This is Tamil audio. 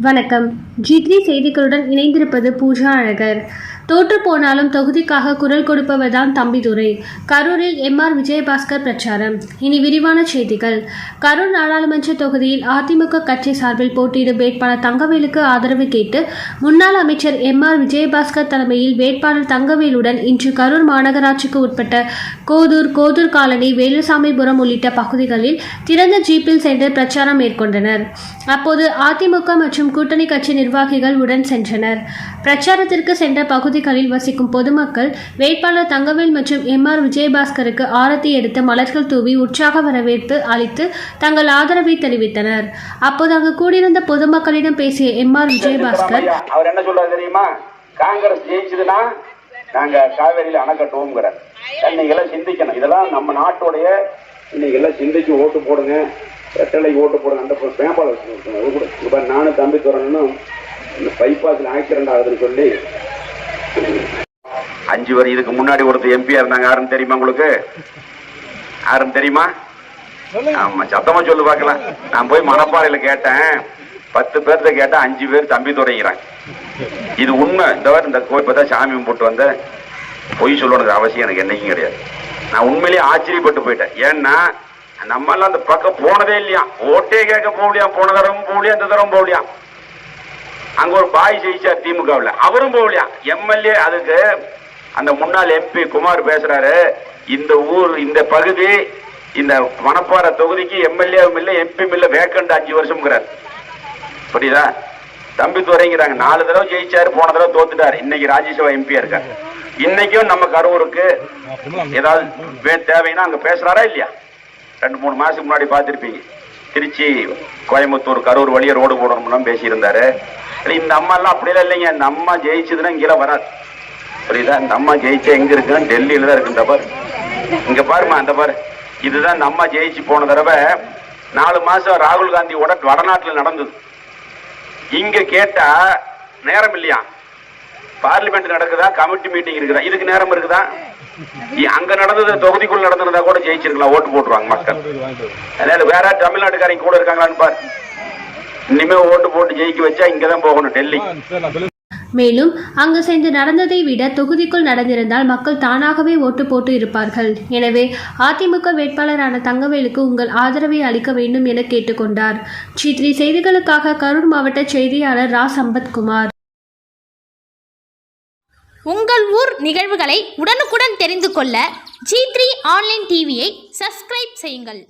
வணக்கம். ஜி த்ரீ செய்திகளுடன் இணைந்திருப்பது பூஜா அழகர். தோற்று போனாலும் தொகுதிக்காக குரல் கொடுப்பவர்தான் தம்பிதுரை. கரூரில் எம். ஆர். விஜயபாஸ்கர் பிரச்சாரம். இனி விரிவான செய்திகள். கரூர் நாடாளுமன்ற தொகுதியில் அதிமுக கட்சி சார்பில் போட்டியிடும் வேட்பாளர் தங்கவேலுக்கு ஆதரவு கேட்டு முன்னாள் அமைச்சர் எம். ஆர். விஜயபாஸ்கர் தலைமையில் வேட்பாளர் தங்கவேலுடன் இன்று கரூர் மாநகராட்சிக்கு உட்பட்ட கோதூர் கோதூர் காலனி வேலுசாமிபுரம் உள்ளிட்ட பகுதிகளில் திறந்த ஜீப்பில் சென்று பிரச்சாரம் மேற்கொண்டனர். அப்போது அதிமுக மற்றும் கூட்டணி கட்சி நிர்வாகிகள் உடன் சென்றனர். பிரச்சாரத்திற்கு சென்ற பகுதி பகுதிகளில் வசிக்கும் பொதுமக்கள் வேட்பாளர் தங்கவேல் மற்றும் எம் ஆர் விஜயபாஸ்கருக்கு ஆரத்தி எடுத்து மலர்கள் தூவி உற்சாக வரவேற்பு அளித்து தங்கள் ஆதரவை தெரிவித்தனர். அப்போது அங்கு கூடியிருந்த பொதுமக்களிடம் பேசிய எம் ஆர் விஜயபாஸ்கர் அவர் என்ன சொல்றாரு தெரியுமா? காங்கிரஸ் ஜெயிச்சதுன்னா நாங்க காவேரியில அணை கட்டுவோங்கிறார் இன்னைக்கு எல்லாம் சிந்திக்கணும். இதெல்லாம் நம்ம நாட்டுடைய இன்னைக்கு எல்லாம் சிந்திச்சு ஓட்டு போடுங்க ரெட்டலை ஓட்டு போடுங்க அந்த பேப்பாளர் இப்ப நானும் தம்பி துறனும் இந்த பைபாஸில் ஆக்சிடென்ட் ஆகுதுன்னு சொல்லி அஞ்சு வரை இதுக்கு முன்னாடி ஒருத்தர் எம்பியா இருந்தாங்க. யாருன்னு தெரியுமா உங்களுக்கு? யாருன்னு தெரியுமா? ஆமா சத்தமா சொல்லு பார்க்கலாம். நான் போய் மணப்பாறையில கேட்டேன். பத்து பேர்த்த கேட்டா அஞ்சு பேர் தம்பி தொடங்கிறாங்க. இது உண்மை. இந்த வாரம் இந்த கோயில் பார்த்தா சாமி கும்பிட்டு வந்த பொய் சொல்லணுங்கிற அவசியம் எனக்கு என்னைக்கும் கிடையாது. நான் உண்மையிலேயே ஆச்சரியப்பட்டு போயிட்டேன். ஏன்னா நம்ம எல்லாம் அந்த பக்கம் போனதே இல்லையா? ஓட்டே கேட்க போகலையா போன தடவை போகலையா இந்த தடவை போகலையா அங்க ஒரு பாய் ஜெயிச்சார் திமுகவில். அவரும் போகலையா? எம்எல்ஏ அதுக்கு அந்த முன்னாள் எம்பி குமார் பேசுறாரு. இந்த ஊர் இந்த பகுதி இந்த மணப்பாறை தொகுதிக்கு எம்எல்ஏவும் இல்லை எம்பியும் இல்லை வேக்கண்ட் அஞ்சு வருஷம்ங்கிறார். புரியுதா? தம்பி துறைங்கிறாங்க நாலு தடவை ஜெயிச்சாரு போன தடவை தோத்துட்டாரு. இன்னைக்கு ராஜ்யசபா எம்பியா இருக்காரு. இன்னைக்கும் நம்ம கரூருக்கு ஏதாவது வே- தேவைன்னா அங்க பேசுறாரா இல்லையா? ரெண்டு மூணு மாசத்துக்கு முன்னாடி பார்த்திருப்பீங்க. திருச்சி கோயம்புத்தூர் கரூர் வழியா ரோடு போடணும்னு பேசியிருந்தாரு. இந்த அம்மா எல்லாம் அப்படியெல்லாம் இல்லைங்க. இந்த அம்மா ஜெயிச்சதுன்னா இங்கே வராது. புரியுதா? நம்ம ஜெயிச்சா எங்க இருக்குன்னா டெல்லியில தான் இருக்கு இந்த பாரு. இங்க பாருமா அந்த பாரு. இதுதான் நம்ம ஜெயிச்சு போன தடவை நாலு மாசம் ராகுல் காந்தியோட வடநாட்டில் நடந்தது. இங்க கேட்டா நேரம் இல்லையா? பார்லிமெண்ட் நடக்குதா? கமிட்டி மீட்டிங் இருக்குதா? இதுக்கு நேரம் இருக்குதா? அங்க நடந்தது தொகுதிக்குள்ள நடந்திருந்தா கூட ஜெயிச்சிருக்கலாம். ஓட்டு போட்டுருவாங்க மக்கள். அதனால வேற தமிழ்நாட்டுக்காரங்க கூட இருக்காங்களான்னு பாரு. இனிமே ஓட்டு போட்டு ஜெயிக்க வச்சா இங்கதான் போகணும் டெல்லி. மேலும் அங்கு சென்று நடந்ததை விட தொகுதிக்குள் நடந்திருந்தால் மக்கள் தானாகவே ஓட்டு போட்டு இருப்பார்கள். எனவே அதிமுக வேட்பாளரான தங்கவேலுக்கு உங்கள் ஆதரவை அளிக்க வேண்டும் என கேட்டுக்கொண்டார். சித்ரி செய்திகளுக்காக கரூர் மாவட்ட செய்தியாளர் ரா. சம்பத்குமார். உங்கள் ஊர் நிகழ்வுகளை உடனுக்குடன் தெரிந்து கொள்ள ஜி த்ரீ ஆன்லைன் டிவியை சப்ஸ்கிரைப் செய்யுங்கள்.